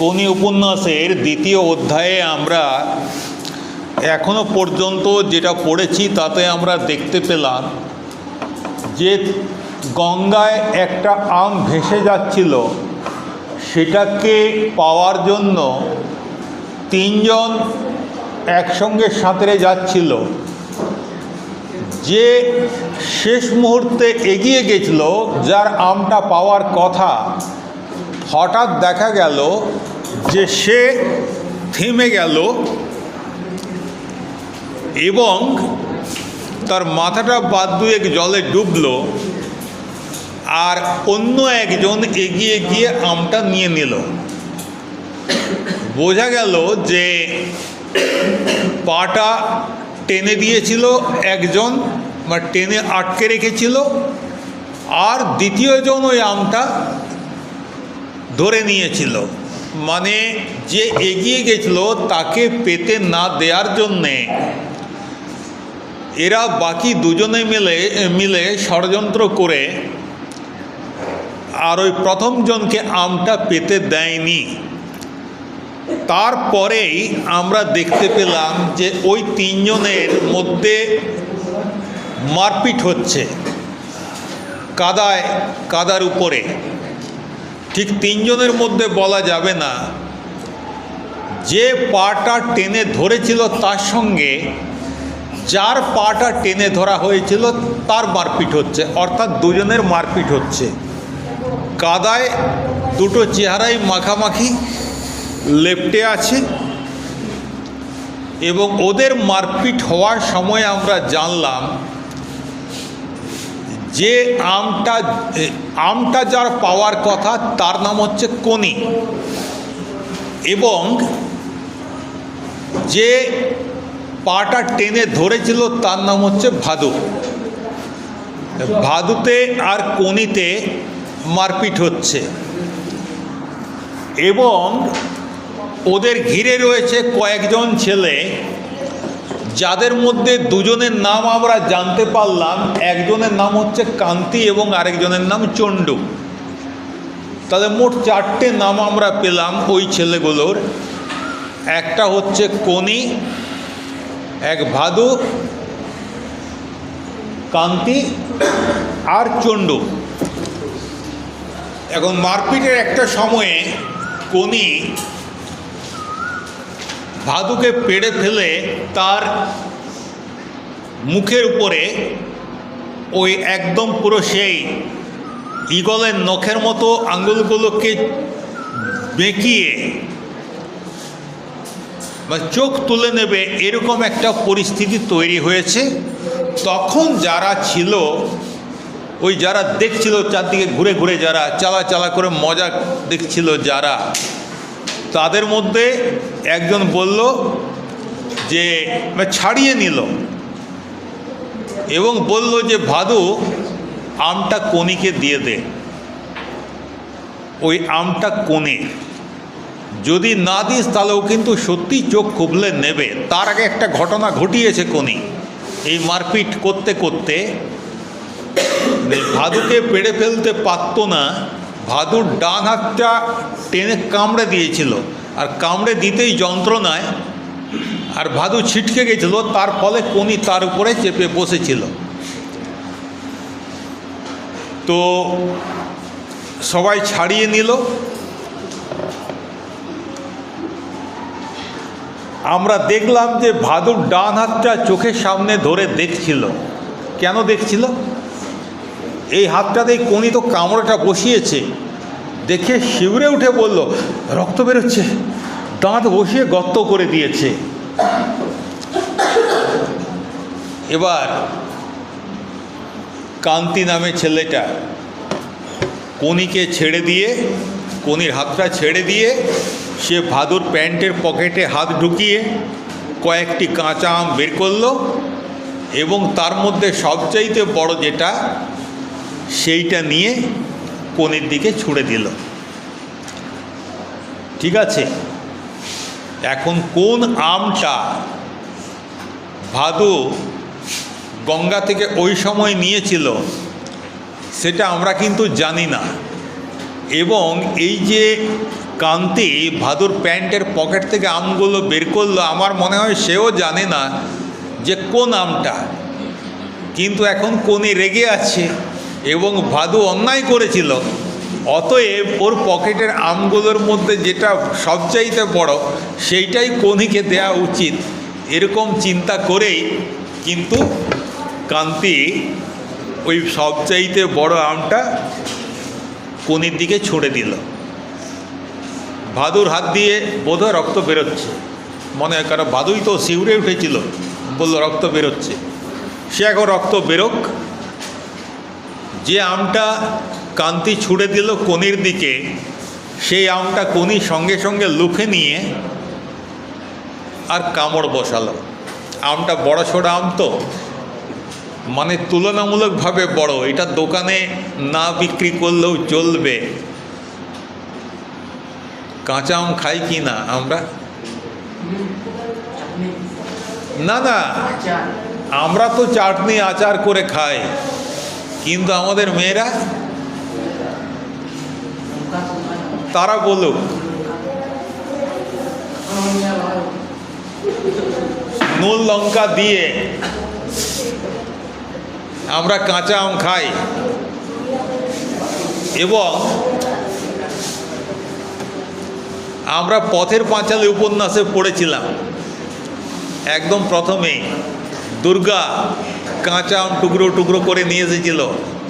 কোনি উপন্যাসের দ্বিতীয় অধ্যায়ে আমরা এখনও পর্যন্ত যেটা পড়েছি, তাতে আমরা দেখতে পেলাম যে গঙ্গায় একটা আম ভেসে যাচ্ছিল। সেটাকে পাওয়ার জন্য তিনজন একসঙ্গে সাঁতরে যাচ্ছিল। যে শেষ মুহূর্তে এগিয়ে গেছিল, যার আমটা পাওয়ার কথা হঠাৎ দেখা গেল যে সে থেমে গেল এবং তার মাথাটা বাদ দুয়েক জলে ডুবলো আর অন্য একজন এগিয়ে গিয়ে আমটা নিয়ে নিল। বোঝা গেল যে পাটা টেনে দিয়েছিল একজন বা টেনে আটকে রেখেছিল আর দ্বিতীয়জন ওই আমটা ধরে নিয়েছিল। মানে যে এগিয়ে গেছিল তাকে পেতে না দেওয়ার জন্যে। এরা বাকি দুজনে মিলে মিলে ষড়যন্ত্র করে আর ওই প্রথমজনকে আমটা পেতে দেয়নি। তারপরেই আমরা দেখতে পেলাম যে ওই তিনজনের মধ্যে মারপিট হচ্ছে। কাদায়, কাদার উপরে। ঠিক তিনজনের মধ্যে বলা যাবে না। যে পাটা টেনে ধরেছিল তার সঙ্গে, যার পাটা টেনে ধরা হয়েছিল তার মারপিট হচ্ছে, অর্থাৎ দুজনের মারপিট হচ্ছে। কাদায় দুটো চেহারাই মাখামাখি, লেপটে আছে এবং ওদের মারপিট হওয়ার সময় আমরা জানলাম যে আমটা আমটা যার পাওয়ার কথা, তার নাম হচ্ছে কনি এবং যে পাটা টেনে ধরেছিল, তার নাম হচ্ছে ভাদু। ভাদুতে আর কনিতে মারপিট হচ্ছে। এবং ওদের ঘিরে রয়েছে কয়েকজন ছেলে। যাদের মধ্যে দুজনের নাম আমরা জানতে পারলাম, একজনের নাম হচ্ছে কান্তি এবং আরেকজনের নাম চণ্ডু। তাহলে মোট চারটে নাম আমরা পেলাম ওই ছেলেগুলোর। একটা হচ্ছে কনি এক ভাদু, কান্তি আর চণ্ডু। এখন মারপিটের একটা সময়ে কনি ভাদুকে পেড়ে ফেলে তার মুখের উপরে ওই একদম পুরো সেই ইগলের নখের মতো আঙুলগুলোকে বেঁকিয়ে বা চোখ তুলে নেবে এরকম একটা পরিস্থিতি তৈরি হয়েছে। তখন যারা ছিল, ওই যারা দেখছিল চারদিকে ঘুরে ঘুরে যারা, চালা চালা করে মজা দেখছিল যারা তাদের মধ্যে একজন বলল যে ছাড়িয়ে নিল। এবং বলল যে, ভাদু, আমটা কনিকে দিয়ে দে। ওই আমটা কোণে। যদি না দিস, তাহলে ও কিন্তু সত্যি চোখ খুবলে নেবে। তার আগে একটা ঘটনা ঘটিয়েছে কোনি এই মারপিট করতে করতে ভাদুকে পেড়ে ফেলতে পারতো না। ভাদুর ডান হাতটা টেনে কামড়ে দিয়েছিল। আর কামড়ে দিতেই যন্ত্রণায় আর ভাদু ছিটকে গেছিল, তার ফলে কোনি তার উপরে চেপে বসেছিল। তো সবাই ছাড়িয়ে নিল। আমরা দেখলাম যে ভাদুর ডান হাতটা চোখের সামনে ধরে দেখছিল। কেন দেখছিল? এই হাতটাতেই কোনি তো কামড়টা বসিয়েছে। দেখে শিউরে উঠে বলল, রক্ত বেরোচ্ছে। দাঁত বসিয়ে গর্ত করে দিয়েছে। এবার কান্তি নামে ছেলেটা কনিকে ছেড়ে দিয়ে কনির হাতটা ছেড়ে দিয়ে, সে ভাদুর প্যান্টের পকেটে হাত ঢুকিয়ে কয়েকটি কাঁচা আম বের করল এবং তার মধ্যে সবচাইতে বড় যেটা সেইটা নিয়ে কনের দিকে ছুড়ে দিল। ঠিক আছে? এখন কোন আমটা ভাদু গঙ্গা থেকে ওই সময় নিয়েছিল, সেটা আমরা কিন্তু জানি না। এবং এই যে কান্তি ভাদুর প্যান্টের পকেট থেকে আমগুলো বের করল, আমার মনে হয় সেও জানে না যে কোন আমটা। কিন্তু এখন কোনি রেগে আছে। এবং ভাদু অন্যায় করেছিল। অতএব ওর পকেটের আমগুলোর মধ্যে যেটা সবচাইতে বড়, সেইটাই কনিকে দেওয়া উচিত। এরকম চিন্তা করেই কিন্তু কান্তি ওই সবচাইতে বড় আমটা কনির দিকে ছুঁড়ে দিল। ভাদুর হাত দিয়ে বোধহয় রক্ত বেরোচ্ছে। মনে হয় কারণ ভাদুই তো শিউরে উঠেছিল, বলল রক্ত বেরোচ্ছে। সে এখন রক্ত বেরোক যে আমটা কান্তি ছুড়ে দিল কনির দিকে সেই আমটা কনি সঙ্গে সঙ্গে লুফে নিয়ে আর কামড় বসালো। আমটা বড় ছোড়া আম তো মানে তুলনামূলকভাবে বড়। এটা দোকানে না বিক্রি করলেও চলবে। কাঁচা আম খাই কি না আমরা? না না আমরা তো চাটনি আচার করে খাই। কিন্তু আমাদের মেয়েরা, তারা বলুক, নুন লঙ্কা দিয়ে আমরা কাঁচা আম খাই এবং আমরা পথের পাঁচালী উপন্যাসে পড়েছিলাম। একদম প্রথমে দুর্গা কাঁচা আম টুকরো টুকরো করে নিয়ে এসেছিল।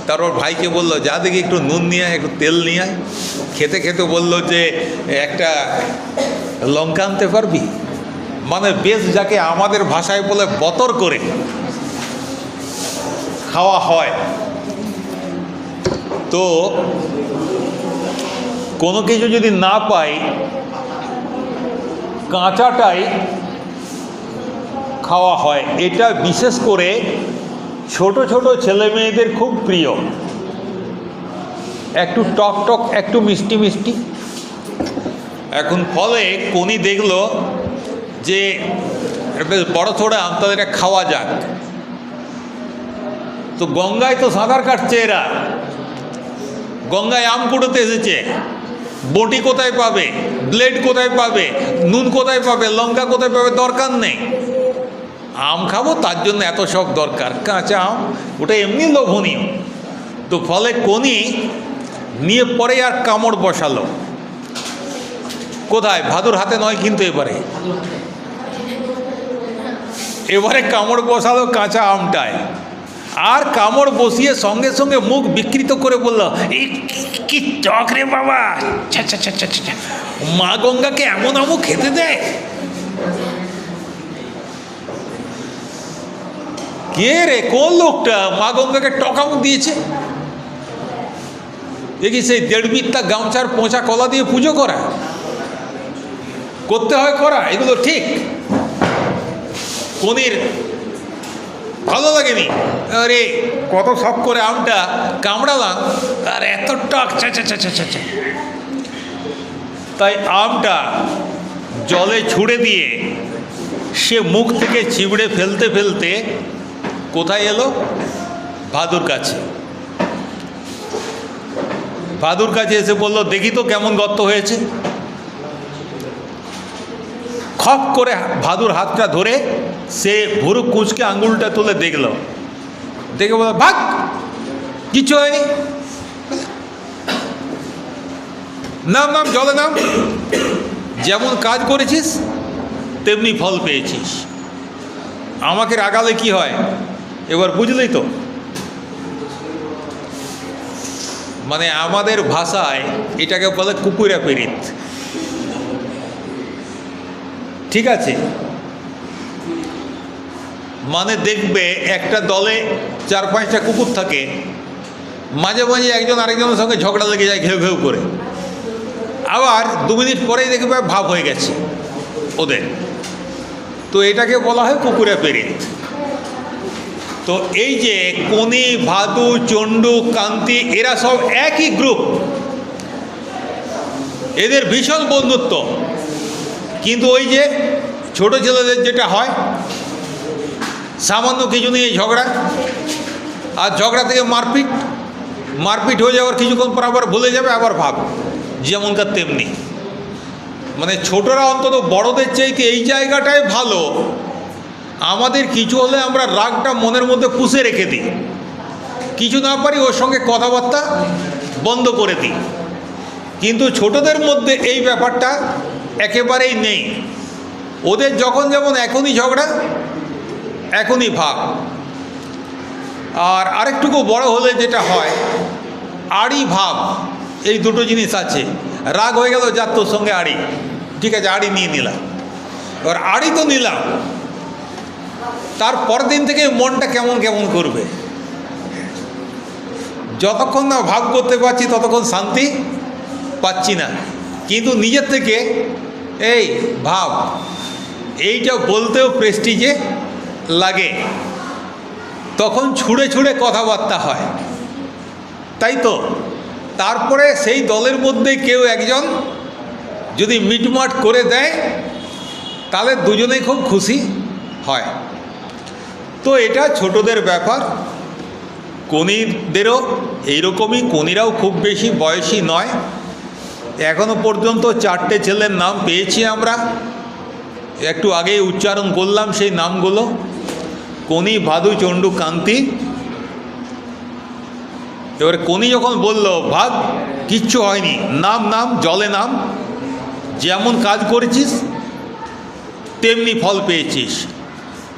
তারপর ভাইকে বলল, যা দেখি একটু নুন নিয়ে আয়, একটু তেল নিয়ে আয়। খেতে খেতে বলল যে, একটা লঙ্কা আনতে পারবি? মানে বেশ যাকে আমাদের ভাষায় বলে বতর করে খাওয়া হয়। তো কোনো কিছু যদি না পাই, কাঁচাটাই খাওয়া হয়। এটা বিশেষ করে ছোট ছোট ছেলে মেয়েদের খুব প্রিয়। একটু টক টক, একটু মিষ্টি মিষ্টি। এখন ফলে কোনি দেখল যে বেশ বড় থোড়া আম তাদের খাওয়া যাক। তো গঙ্গায় তো সাঁতার কাটছে এরা। গঙ্গায় আম কুড়োতে এসেছে। বটি কোথায় পাবে? ব্লেড কোথায় পাবে? নুন কোথায় পাবে? লঙ্কা কোথায় পাবে? দরকার নেই। আম খাব, তার জন্য এত শখ দরকার। কাঁচা আম, ওটা এমনি লোভনীয়। তো ফলে কোনি নিয়ে পরে আর কামড় বসালো। কোথায়? ভাদুর হাতে নয় কিন্তু এবারে। এবারে কামড় বসালো কাঁচা আমটায়। আর কামড় বসিয়ে সঙ্গে সঙ্গে মুখ বিকৃত করে বলল কি- কি টক রে বাবা। মা গঙ্গাকে এমন আমও খেতে দেয়? কে রে? কোন লোকটা? মা গঙ্গাকে টকাও দিয়েছে। দেখি সেই দেড় বিত্তা গামছার পোঁচা কলা দিয়ে পুজো করা? করতে হয় করা, এগুলো ঠিক। কনির ভালো লাগেনি। আরে, কত সব করে আমটা কামড়ালাম, আর এত টক চা চা চা। তাই আমটা জলে ছুঁড়ে দিয়ে সে মুখ থেকে চিবড়ে ফেলতে ফেলতে কোথায় এলো? ভাদুর কাছে। ভাদুর কাছে এসে বলল, দেখি তো কেমন গর্ত হয়েছে। খপ করে ভাদুর হাতটা ধরে সে ভুরু কুচকে আঙুলটা তুলে দেখল। দেখে বলল, ভাগ, কিছু হয়নি। নাম নাম, জলে নাম। যেমন কাজ করেছিস, তেমনি ফল পেয়েছিস। আমাকে রাগালে কি হয়? এবার বুঝলেই তো। মানে আমাদের ভাষায় এটাকে বলে কুকুরা পীড়িত। ঠিক আছে? মানে দেখবে একটা দলে চার পাঁচটা কুকুর থাকে, মাঝে মাঝে একজন আরেকজনের সঙ্গে ঝগড়া লেগে যায় ঘেউ ঘেউ করে। আবার দু মিনিট পরেই দেখবে ভাব হয়ে গেছে ওদের। তো এটাকে বলা হয় কুকুরে পেরিত তো এই যে কনি ভাদু, চণ্ডু, কান্তি, এরা সব একই গ্রুপ এদের ভীষণ বন্ধুত্ব। কিন্তু ওই যে ছোট ছেলেদের যেটা হয়, সামান্য কিছু নিয়ে ঝগড়া, আর ঝগড়া থেকে মারপিট মারপিট হয়ে যাওয়ার কিছুক্ষণ পর আবার ভুলে যাবে, আবার ভাব যেমনকার তেমনি। মানে ছোটরা অন্তত বড়দের চাইতে এই জায়গাটাই ভালো। আমাদের কিছু হলে আমরা রাগটা মনের মধ্যে পুষে রেখে দিই। কিছু না পারি ওর সঙ্গে কথাবার্তা বন্ধ করে দিই। কিন্তু ছোটদের মধ্যে এই ব্যাপারটা একেবারেই নেই। ওদের যখন যেমন এখনই ঝগড়া, এখনই ভাগ আর আরেকটুকু বড় হলে যেটা হয়, আড়ি ভাব, এই দুটো জিনিস আছে। রাগ হয়ে গেল যার তোর সঙ্গে আড়ি। ঠিক আছে, আড়ি নিয়ে নিলাম। এবার আড়ি তো নিলাম তার পরের দিন থেকে মনটা কেমন কেমন করবে? যতক্ষণ না ভাগ করতে পারছি, ততক্ষণ শান্তি পাচ্ছি না। কিন্তু নিজের থেকে, এই ভাব, এইটা বলতেও প্রেস্টিজে লাগে। তখন ছুঁড়ে ছুঁড়ে কথাবার্তা হয়। তাই তো? তারপরে সেই দলের মধ্যে কেউ একজন যদি মিটমাট করে দেয়, তাহলে দুজনেই খুব খুশি হয়। তো এটা ছোটদের ব্যাপার। কনিদেরও এইরকমই, কনিরাও খুব বেশি বয়সী নয়। এখনও পর্যন্ত চারটে ছেলের নাম পেয়েছি আমরা। একটু আগেই উচ্চারণ করলাম সেই নামগুলো। কনি, ভাদু, চণ্ডু, কান্তি। এবারে কনি যখন বলল, ভাগ, কিচ্ছু হয়নি, নাম নাম, জলে নাম, যেমন কাজ করেছিস, তেমনি ফল পেয়েছিস।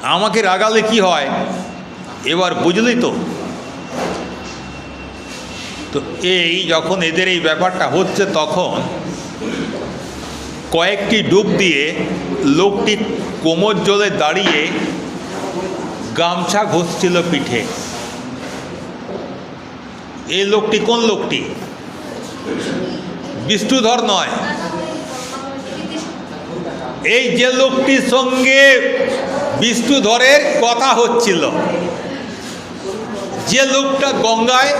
আমাকে রাগালে কি হয়? এবার বুঝলি তো? তো এই যখন এদের এই ব্যাপারটা হচ্ছে তখন কয়েকটি ডুব দিয়ে লোকটি কোমর জলে দাঁড়িয়ে গামছা ঘষছিল পিঠে। এই লোকটি কোন লোকটি? বিষ্ণুধর নয়। এই যে লোকটির সঙ্গে বিষ্ণুধরের কথা হচ্ছিল। যে লোকটা গঙ্গায়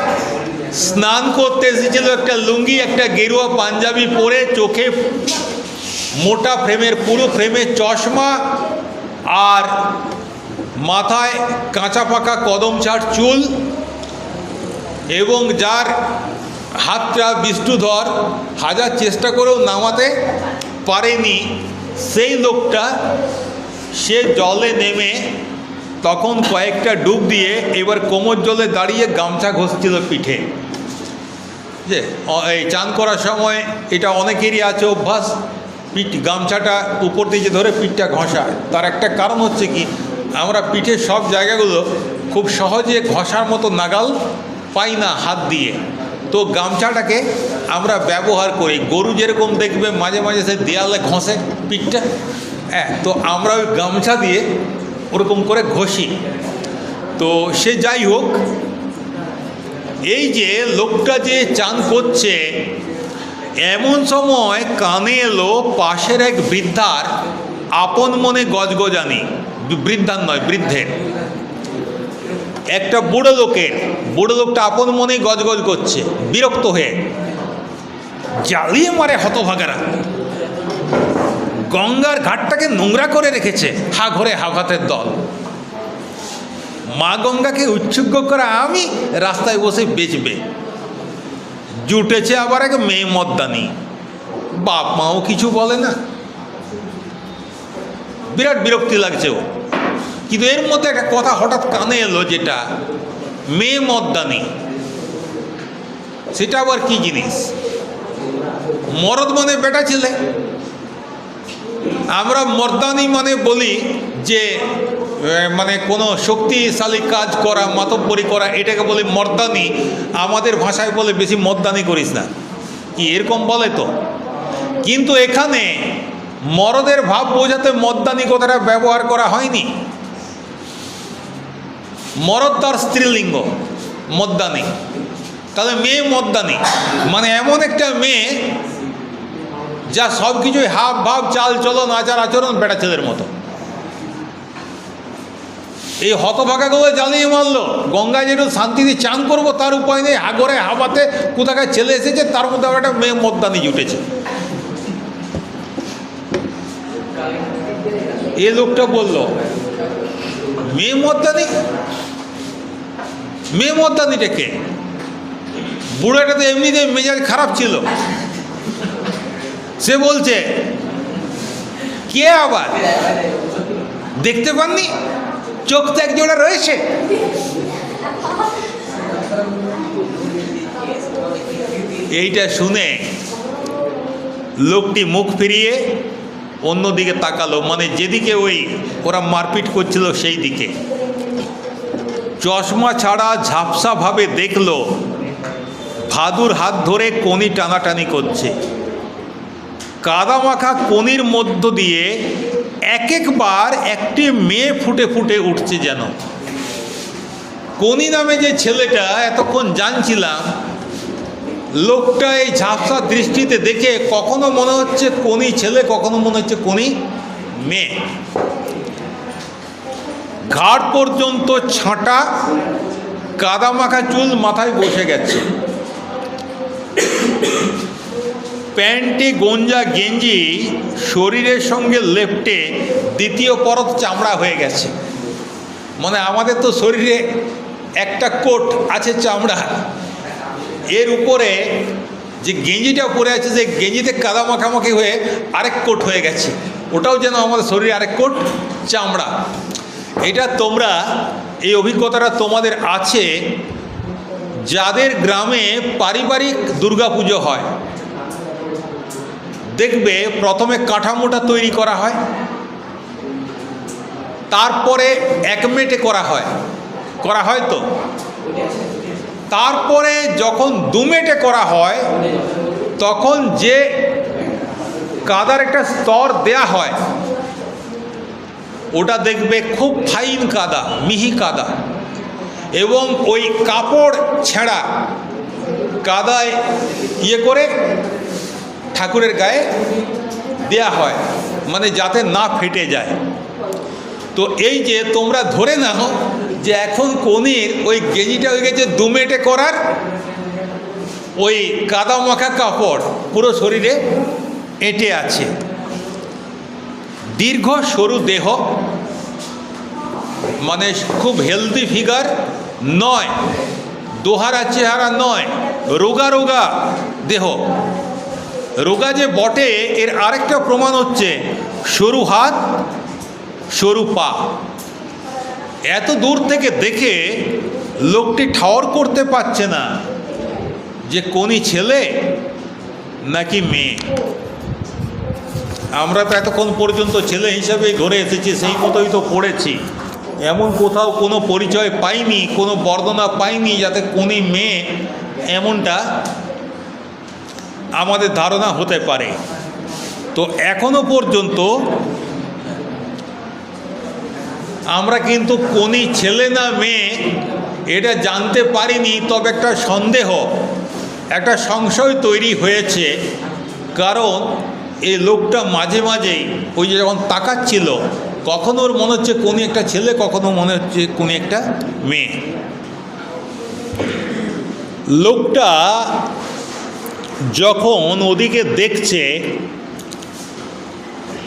স্নান করতে এসেছিল, একটা লুঙ্গি, একটা গেরুয়া পাঞ্জাবি পরে চোখে মোটা ফ্রেমের, পুরো ফ্রেমের চশমা আর মাথায় কাঁচা পাকা কদম ছাড় চুল এবং যার হাতটা বিষ্ণুধর হাজার চেষ্টা করেও নামাতে পারেনি, সেই লোকটা সে জলে নেমে তখন কয়েকটা ডুব দিয়ে এবার কোমর জলে দাঁড়িয়ে গামছা ঘষছিল পিঠে। যে এই চান করার সময় এটা অনেকেরই আছে অভ্যাস, পিঠ, গামছাটা উপর দিকে ধরে পিঠটা ঘষায় তার একটা কারণ হচ্ছে কি, আমরা পিঠের সব জায়গাগুলো খুব সহজে ঘষার মতো নাগাল পাই না হাত দিয়ে। তো গামছাটাকে আমরা ব্যবহার করি। গরু যেরকম দেখবে মাঝে মাঝে সে দেয়ালে ঘষে পিঠটা। হ্যাঁ তো আমরা ওই গামছা দিয়ে ওরকম করে ঘষি। তো সে যাই হোক, এই যে লোকটা যে চান করছে, এমন সময় কানে এলো পাশের এক বৃদ্ধার আপন মনে গজগজানি। বৃদ্ধার নয়, বৃদ্ধের। একটা বুড়ো লোকের, বুড়ো লোকটা আপন মনে গজগজ করছে, বিরক্ত হয়ে। জ্বালিয়ে মারে হতভাগারা। গঙ্গার ঘাটটাকে নোংরা করে রেখেছে হা ঘরে হাভাতের দল। মা গঙ্গাকে উচ্ছুগ্য করা আমি রাস্তায় বসে বেচবে। জুটেছে আবার এক মেয়ে মদ্দানি। বাপ মাও কিছু বলে না। বিরাট বিরক্তি লাগছে ও কিন্তু এর মধ্যে একটা কথা হঠাৎ কানে এলো যেটা, মেয়ে মদ্দানি। সেটা আবার কি জিনিস? মরদ মানে বেটা ছেলে। আমরা মর্দানি মানে বলি যে মানে কোনো শক্তিশালী কাজ করা, মাতব্বরি করা, এটাকে বলি মর্দানি। আমাদের ভাষায় বলে বেশি মর্দানি করিস না। কি এরকম বলে তো? কিন্তু এখানে মরদের ভাব বোঝাতে মদ্দানি কথাটা ব্যবহার করা হয়নি। মরদ তার স্ত্রীলিঙ্গ মদ্দানি তাহলে মেয়ে মদ্দানি মানে এমন একটা মেয়ে যা সব কিছুই হাব ভাব, চাল, চলন, আচার আচরণ বেটা ছেলের মতো। এই হতভাগাগুলো জ্বালিয়ে মারলো। গঙ্গায় যেটু শান্তিতে চান করব, তার উপায় নেই। হাগরে হাবাতে কোথাকার ছেলে এসেছে, তার মধ্যে আবার একটা মেয়ে মদ্দানি জুটেছে। এ লোকটা বলল, মেয়ে মদ্দানি? মেয়ে মদ্দানিটা কে? বুড়োটা তো এমনিতে মেজাজ খারাপ ছিল। সে বলছে, কে আবার? দেখতে পাননি? চোখ তো একজোড়া রয়েছে। এইটা শুনে লোকটি মুখ ফিরিয়ে অন্যদিকে তাকালো মানে যেদিকে ওই ওরা মারপিট করছিল সেই দিকে। চশমা ছাড়া ঝাপসাভাবে দেখল, ভাদুর হাত ধরে কনি টানাটানি করছে। কাদামাখা কনির মধ্য দিয়ে এক একবার একটি মেয়ে ফুটে ফুটে উঠছে যেন। কনি নামে যে ছেলেটা, এতক্ষণ জানছিলাম, লোকটা এই ঝাপসা দৃষ্টিতে দেখে কখনো মনে হচ্ছে কোনি ছেলে, কখনো মনে হচ্ছে কোনি মেয়ে। ঘাড় পর্যন্ত ছাঁটা, কাদামাখা চুল মাথায় বসে গেছে। প্যান্টে গঞ্জা গেঞ্জি, শরীরের সঙ্গে লেপটে দ্বিতীয় পরত চামড়া হয়ে গেছে। মানে আমাদের তো শরীরে একটা কোট আছে চামড়া। এর উপরে যে গেঞ্জিটা পরে আছে, যে গেঞ্জিতে কাদা মাখামাখি হয়ে আরেক কোট হয়ে গেছে। ওটাও যেন আমাদের শরীরে আরেক কোট চামড়া। এটা তোমরা, এই অভিজ্ঞতাটা তোমাদের আছে যাদের গ্রামে পারিবারিক দুর্গাপুজো হয়। দেখবে প্রথমে কাঠামোটা তৈরি করা হয়, তারপরে এক মেটে করা হয়। করা হয় তো? তারপরে যখন দুমেটে করা হয়, তখন যে কাদার একটা স্তর দেয়া হয়, ওটা দেখবে খুব ফাইন কাদা, মিহি কাদা। এবং ওই কাপড় ছেঁড়া কাদায় ইয়ে করে ঠাকুরের গায়ে দেয়া হয় মানে যাতে না ফেটে যায়। তো এই যে তোমরা ধরে নাও যে এখন কনির ওই গেঞ্জিটা হয়ে গেছে দুমেটে করার, ওই কাদা মাখা কাপড় পুরো শরীরে এঁটে আছে। দীর্ঘ সরু দেহ মানে খুব হেলদি ফিগার নয়, দোহারা চেহারা নয়, রোগা রোগা দেহ। রোগা যে বটে, এর আরেকটা প্রমাণ হচ্ছে, সরু হাত, সরু পা। এত দূর থেকে দেখে লোকটি ঠাওর করতে পারছে না যে কোনি ছেলে নাকি মেয়ে। আমরা তো এতক্ষণ পর্যন্ত ছেলে হিসাবেই ধরে এসেছি, সেই মতোই তো পড়েছি। এমন কোথাও কোনো পরিচয় পাইনি, কোনো বর্ণনা পাইনি যাতে কোনি মেয়ে, এমনটা আমাদের ধারণা হতে পারে। তো এখনও পর্যন্ত আমরা কিন্তু কোনি ছেলে না মেয়ে এটা জানতে পারিনি, তবে একটা সন্দেহ, একটা সংশয় তৈরি হয়েছে। কারণ এই লোকটা মাঝে মাঝেই ওই যে যখন তাকাচ্ছিল, কখনো ওর মনে হচ্ছে কোনি একটা ছেলে, কখনো মনে হচ্ছে কোনি একটা মেয়ে। লোকটা যখন ওদিকে দেখছে,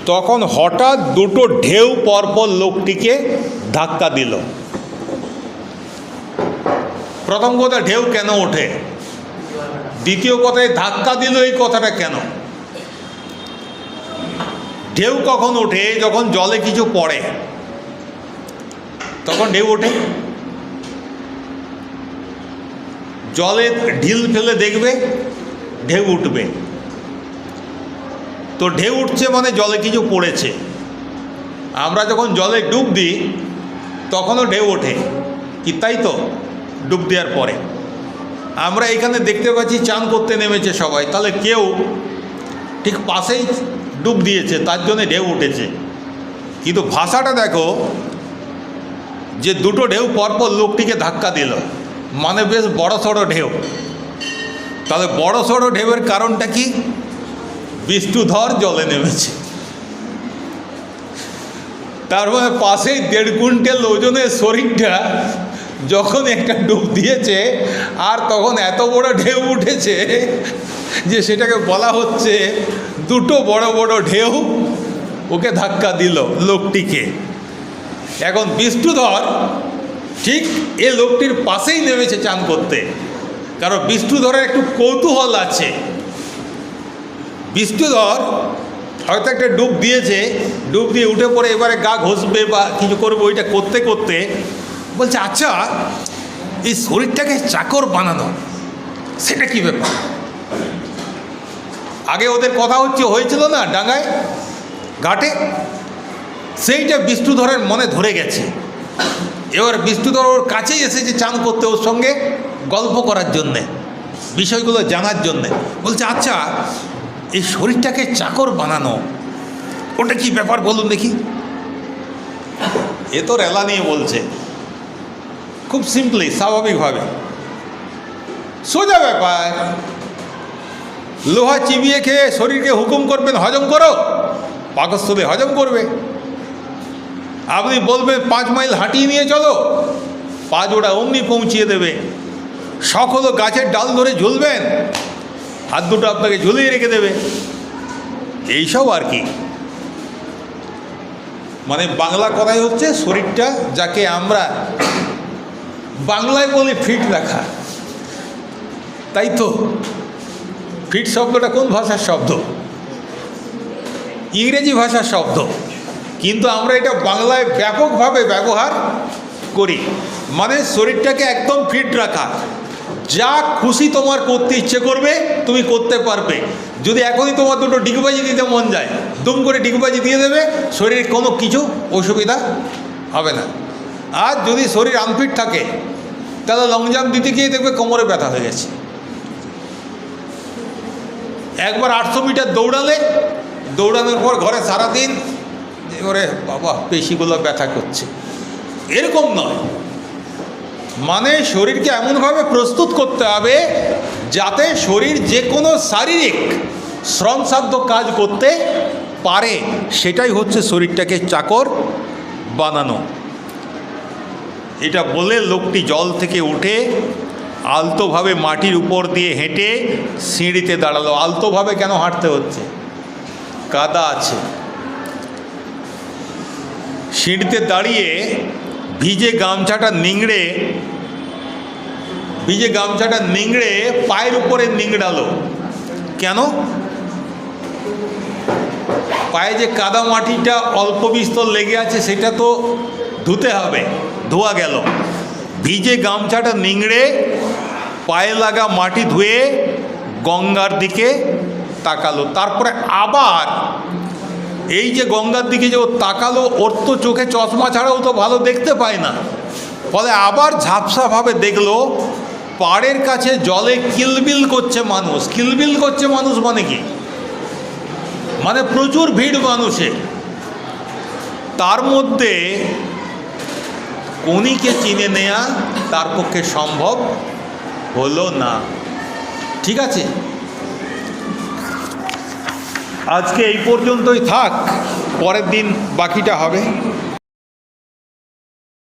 তখন হঠাৎ দুটো ঢেউ পরপর লোকটিকে ধাক্কা দিল। প্রথম কথা ঢেউ কেন ওঠে? দ্বিতীয় কথায় ধাক্কা দিল এই কথাটা কেন? ঢেউ কখন ওঠে? যখন জলে কিছু পড়ে, তখন ঢেউ ওঠে। জলে ঢিল ফেলে দেখবে ঢেউ উঠবে। তো ঢেউ উঠছে মানে জলে কিছু পড়েছে। আমরা যখন জলে ডুব দিই, তখনও ঢেউ ওঠে। কি তাই তো? ডুব দেওয়ার পরে। আমরা এখানে দেখতে পাচ্ছি, চান করতে নেমেছে সবাই। তাহলে কেউ ঠিক পাশেই ডুব দিয়েছে, তার জন্য ঢেউ উঠেছে। কিন্তু ভাষাটা দেখো, যে দুটো ঢেউ পরপর লোকটিকে ধাক্কা দিল। মানে বেশ বড় সড়ো ঢেউ। তাহলে বড় সড়ো ঢেউয়ের কারণটা কি? বিষ্ণুধর জলে নেমেছে। তার মানে পাশেই দেড় কুইন্টাল ওজনের শরীরটা যখন একটা ডুব দিয়েছে, আর তখন এত বড় ঢেউ উঠেছে যে সেটাকে বলা হচ্ছে দুটো বড় বড় ঢেউ ওকে ধাক্কা দিল লোকটিকে। এখন বিষ্ণুধর ঠিক এ লোকটির পাশেই নেমেছে চান করতে। কারণ বিষ্ণুধরের একটু কৌতূহল আছে। বিষ্ণুধর হয়তো একটা ডুব দিয়েছে, ডুব দিয়ে উঠে পড়ে এবারে গা ঘষবে বা কিছু করবে, ওইটা করতে করতে বলছে আচ্ছা এই শরীরটাকে চাকর বানানো, সেটা কি ব্যাপার? আগে ওদের কথা হচ্ছে, হয়েছিল না ডাঙ্গায় ঘাটে? সেইটা বিষ্ণুধরের মনে ধরে গেছে। এবার বিষ্ণুধর ওর কাছেই এসেছে চান করতে ওর সঙ্গে। গল্প করার জন্যে, বিষয়গুলো জানার জন্যে। বলছে আচ্ছা এই শরীরটাকে চাকর বানানো, ওটা কি ব্যাপার বলুন দেখি? এ তো রেলা নিয়ে বলছে। খুব সিম্পলি স্বাভাবিকভাবে। সোজা ব্যাপার, লোহা চিবিয়ে খেয়ে শরীরকে হুকুম করবেন, হজম করো, পাকস্থলে হজম করবে। আপনি বলবেন, পাঁচ মাইল হাঁটিয়ে নিয়ে চলো, পাঁচ ওটা অমনি পৌঁছিয়ে দেবে। শখ হলো গাছের ডাল ধরে ঝুলবেন। হাত দুটো আপনাকে ঝুলিয়ে রেখে দেবে। এইসব আর কি? মানে বাংলা কথাই হচ্ছে শরীরটা যাকে আমরা বাংলায় বলি ফিট রাখা। তাই তো? ফিট শব্দটা কোন ভাষার শব্দ? ইংরেজি ভাষার শব্দ। কিন্তু আমরা এটা বাংলায় ব্যাপকভাবে ব্যবহার করি। মানে শরীরটাকে একদম ফিট রাখা। যা খুশি তোমার করতে ইচ্ছে করবে, তুমি করতে পারবে। যদি এখনই তোমার দুটো ডিগবাজি দিতে মন যায়, দুম করে ডিগবাজি দিয়ে দেবে, শরীরে কোনো কিছু অসুবিধা হবে না। আর যদি শরীর আনফিট থাকে, তাহলে লং জাম্প দিতে গিয়ে দেখবে কোমরে ব্যথা হয়ে গেছে। একবার আটশো মিটার দৌড়ালে, দৌড়ানোর পর ঘরে সারাদিন, এবারে বাবা, পেশিগুলো ব্যথা করছে। এরকম নয়। মানে শরীরকে এমনভাবে প্রস্তুত করতে হবে যাতে শরীর যে কোনো শারীরিক শ্রমসাধ্য কাজ করতে পারে। সেটাই হচ্ছে শরীরটাকে চাকর বানানো। এটা বলে লোকটি জল থেকে উঠে আলতোভাবে মাটির উপর দিয়ে হেঁটে সিঁড়িতে দাঁড়াল। আলতোভাবে কেন হাঁটতে হচ্ছে? কাদা আছে। সিঁড়িতে দাঁড়িয়ে ভিজে গামছাটা নিংড়ে, ভিজে গামছাটা নিংড়ে পায়ের উপরে নিংড়ালো। কেন? পায়ে যে কাদা মাটিটা অল্প বিস্তর লেগে আছে, সেটা তো ধুতে হবে, ধোয়া গেল। ভিজে গামছাটা নিংড়ে পায়ে লাগা মাটি ধুয়ে গঙ্গার দিকে তাকালো। তারপরে আবার এই যে গঙ্গার দিকে যে ও তাকালো, ওর তো চোখে চশমা ছাড়াও তো ভালো দেখতে পায় না। ফলে আবার ঝাপসাভাবে দেখল, পাড়ের কাছে জলে কিলবিল করছে মানুষ। কিলবিল করছে মানুষ মানে কি? মানে প্রচুর ভিড় মানুষের। তার মধ্যে কোনিকে চিনে নেয়া তার পক্ষে সম্ভব হলো না। ঠিক আছে? আজকে এই পর্যন্তই থাক পরের দিন বাকিটা হবে।